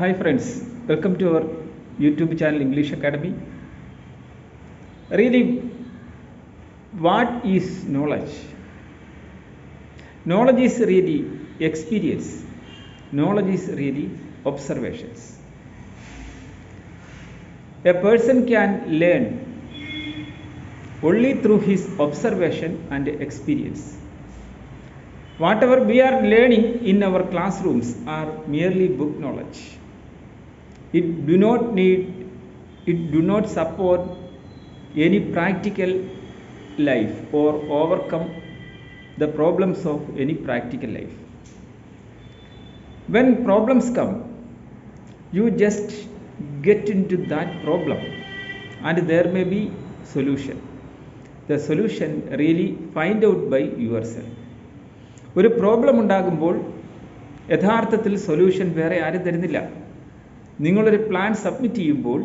Hi friends, welcome to our YouTube channel English Academy. Really, what is knowledge? Knowledge is really experience. Knowledge is really observations. A person can learn only through his observation and experience. Whatever we are learning in our classrooms are merely book knowledge. It do not need, it do not support any practical life or overcome the problems of any practical life. When problems come, you just get into that problem and there may be solution. The solution really find out by yourself. ഒരു problem ഉണ്ടാകുമ്പോൾ യഥാർത്ഥത്തിൽ solution വേറെ ആരും തരുന്നില്ല നിങ്ങളൊരു plan submit ചെയ്യുമ്പോൾ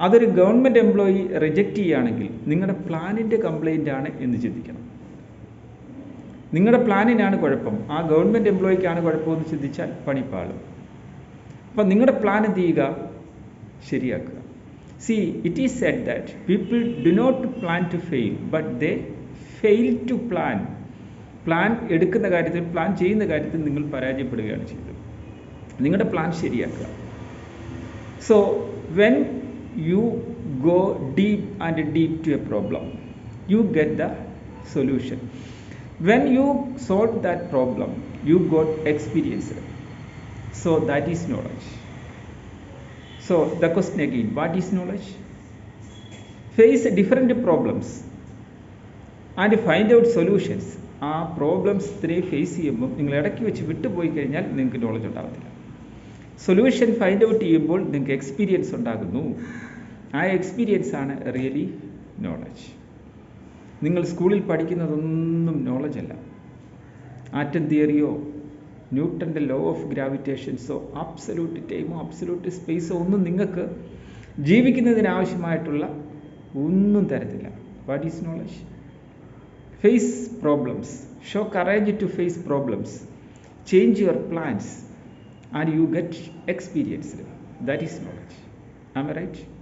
അതൊരു government employee reject ചെയ്യുകയാണെങ്കിൽ നിങ്ങളുടെ പ്ലാനിന്റെ കംപ്ലൈന്റ് ആണ് എന്ന് ചിന്തിക്കണം. നിങ്ങളുടെ പ്ലാനിനാണ് കുഴപ്പം. ആ ഗവൺമെന്റ് എംപ്ലോയിക്കാണ് കുഴപ്പമെന്ന് ചിന്തിച്ചാൽ പണിപ്പാളും. അപ്പം നിങ്ങളുടെ പ്ലാൻ എന്ത് ചെയ്യുക? ശരിയാക്കുക. See it is said that people do not plan to fail but they fail to plan plan എടുക്കുന്ന കാര്യത്തിൽ പ്ലാൻ ചെയ്യുന്ന കാര്യത്തിൽ നിങ്ങൾ പരാജയപ്പെടുകയാണ് ചെയ്തത്. നിങ്ങളുടെ പ്ലാൻ ശരിയാക്കുക. So when you go deep and deep to a problem you get the solution when you solve that problem you got experience so that is knowledge so the question again what is knowledge face different problems and find out solutions ആ problems ഇത്രയും face ചെയ്യുമ്പോൾ നിങ്ങൾ ഇടയ്ക്ക് വെച്ച് വിട്ടുപോയി കഴിഞ്ഞാൽ നിങ്ങൾക്ക് knowledge ഉണ്ടാകത്തില്ല. സൊല്യൂഷൻ ഫൈൻഡ് ഔട്ട് ചെയ്യുമ്പോൾ നിങ്ങൾക്ക് എക്സ്പീരിയൻസ് ഉണ്ടാകുന്നു. ആ എക്സ്പീരിയൻസ് ആണ് റിയലി നോളജ് നിങ്ങൾ സ്കൂളിൽ പഠിക്കുന്നതൊന്നും നോളജ് അല്ല. ആറ്റം തിയറിയോ ന്യൂട്ടന്റെ ലോ ഓഫ് ഗ്രാവിറ്റേഷൻസോ അബ്സല്യൂട്ട് ടൈമോ അബ്സല്യൂട്ട് സ്പേസോ ഒന്നും നിങ്ങൾക്ക് ജീവിക്കുന്നതിനാവശ്യമായിട്ടുള്ള ഒന്നും തരത്തില്ല. What is knowledge face problems show courage to face problems change your plans. And you get experience. That is knowledge. Am i right